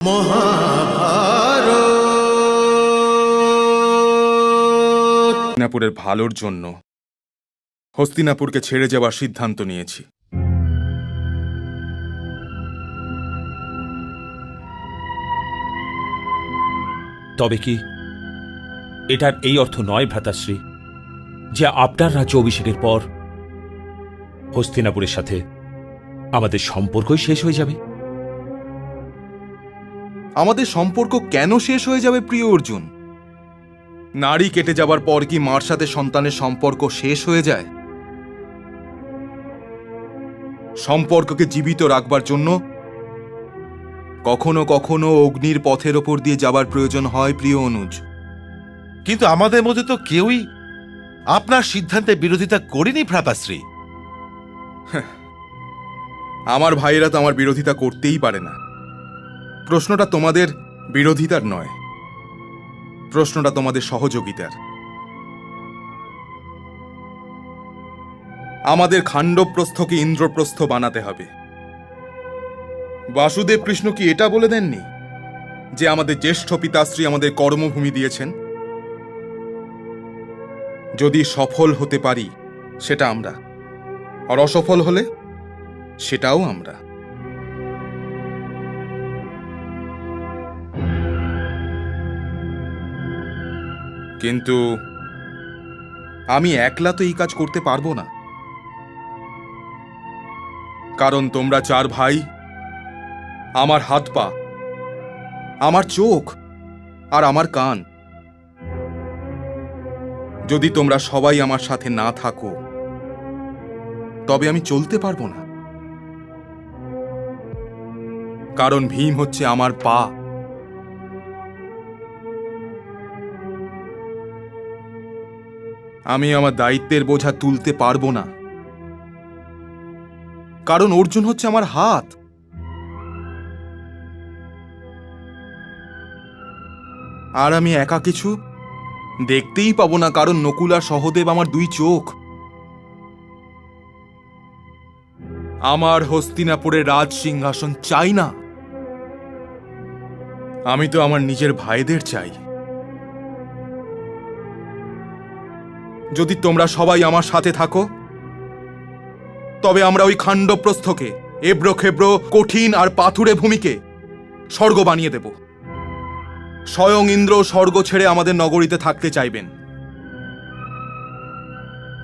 হস্তিনাপুরের ভালোর জন্য হস্তিনাপুরকে ছেড়ে যাওয়ার সিদ্ধান্ত নিয়েছি। তবে কি এটার এই অর্থ নয় ভ্রাতাশ্রী যে আপনার রাজ্য অভিষেকের পর হস্তিনাপুরের সাথে আমাদের সম্পর্কই শেষ হয়ে যাবে? আমাদের সম্পর্ক কেন শেষ হয়ে যাবে প্রিয় অর্জুন? নারী কেটে যাবার পর কি মার সাথে সন্তানের সম্পর্ক শেষ হয়ে যায়? সম্পর্ককে জীবিত রাখবার জন্য কখনো কখনো অগ্নির পথের ওপর দিয়ে যাবার প্রয়োজন হয় প্রিয় অনুজ। কিন্তু আমাদের মধ্যে তো কেউই আপনার সিদ্ধান্তে বিরোধিতা করেনি ভ্রাতাশ্রী। আমার ভাইয়েরা তো আমার বিরোধিতা করতেই পারে না। প্রশ্নটা তোমাদের বিরোধিতার নয়। প্রশ্নটা তোমাদের সহযোগিতার। আমাদের খাণ্ডপ্রস্থকে ইন্দ্রপ্রস্থ বানাতে হবে? বাসুদেব কৃষ্ণ কি এটা বলে দেননি? যে আমাদের জ্যেষ্ঠ পিতাশ্রী আমাদের কর্মভূমি দিয়েছেন? যদি সফল হতে পারি, সেটা আমরা। আর অসফল হলে, সেটাও আমরা। কিন্তু আমি একলা তো এই কাজ করতে পারব না। কারণ তোমরা চার ভাই, আমার হাত পা, আমার চোখ আর আমার কান। যদি তোমরা সবাই আমার সাথে না থাকো, তবে আমি চলতে পারব না। কারণ ভীম হচ্ছে আমার পা। আমি আমার দায়িত্বের বোঝা তুলতে পারব না। কারণ অর্জুন হচ্ছে আমার হাত। আর আমি একা কিছু দেখতেই পাবো না, কারণ নকুল আর সহদেব আমার দুই চোখ। আমার হস্তিনাপুরের রাজ সিংহাসন চাই না। আমি তো আমার নিজের ভাইদের চাই। যদি তোমরা সবাই আমার সাথে থাকো, তবে আমরা ওই খাণ্ডপ্রস্থকে, এবড়ো খেবড়ো, কঠিন আর পাথুরে ভূমিকে স্বর্গ বানিয়ে দেব। স্বয়ং ইন্দ্র স্বর্গ ছেড়ে আমাদের নগরীতে থাকতে চাইবেন।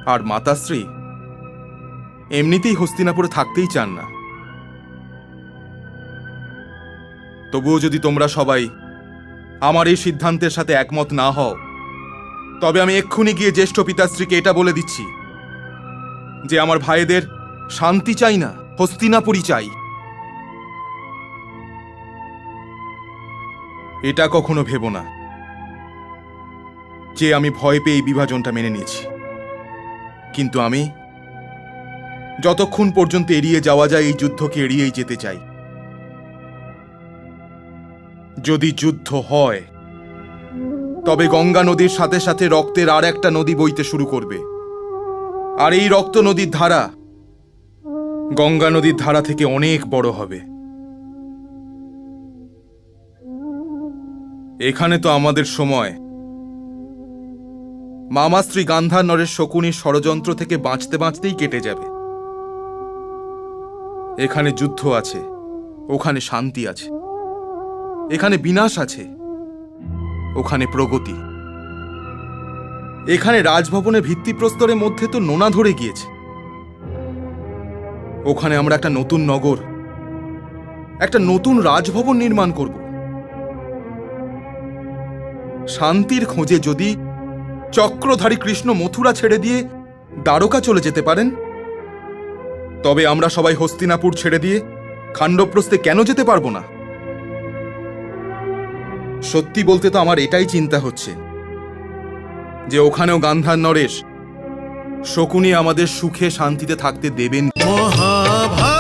আর মাতাশ্রী, এমনিতেই হস্তিনাপুরে থাকতেই চান না। তবুও যদি তোমরা সবাই আমার এই সিদ্ধান্তের সাথে একমত না হও তবে আমি এক্ষুনি গিয়ে জ্যেষ্ঠ পিতাশ্রীকে এটা বলে দিচ্ছি যে আমার ভাইদের শান্তি চাই না, হস্তিনাপুরি চাই। এটা কখনো ভেবো না যে আমি ভয় পেয়ে এই বিভাজনটা মেনে নিয়েছি। কিন্তু আমি যতক্ষণ পর্যন্ত এড়িয়ে যাওয়া যায়, এই যুদ্ধকে এড়িয়েই যেতে চাই। যদি যুদ্ধ হয় তবে গঙ্গা নদীর সাথে সাথে রক্তের আর একটা নদী বইতে শুরু করবে। আর এই রক্ত নদীর ধারা গঙ্গা নদীর ধারা থেকে অনেক বড় হবে। এখানে তো আমাদের সময়। মামাশ্রী গান্ধার নরের শকুনির ষড়যন্ত্র থেকে বাঁচতে বাঁচতেই কেটে যাবে। এখানে যুদ্ধ আছে, ওখানে শান্তি আছে, এখানে বিনাশ আছে। ওখানে প্রগতি। এখানে রাজভবনের ভিত্তিপ্রস্তরের মধ্যে তো নোনা ধরে গিয়েছে। ওখানে আমরা একটা নতুন নগর, একটা নতুন রাজভবন নির্মাণ করব। শান্তির খোঁজে যদি চক্রধারী কৃষ্ণ মথুরা ছেড়ে দিয়ে দ্বারকা চলে যেতে পারেন, তবে আমরা সবাই হস্তিনাপুর ছেড়ে দিয়ে খাণ্ডপ্রস্থে কেন যেতে পারব না? সত্যি বলতে তো আমার এটাই চিন্তা হচ্ছে। যে ওখানেও গান্ধার নরেশ, শকুনি আমাদের সুখে শান্তিতে থাকতে দেবেন। মহাভারত!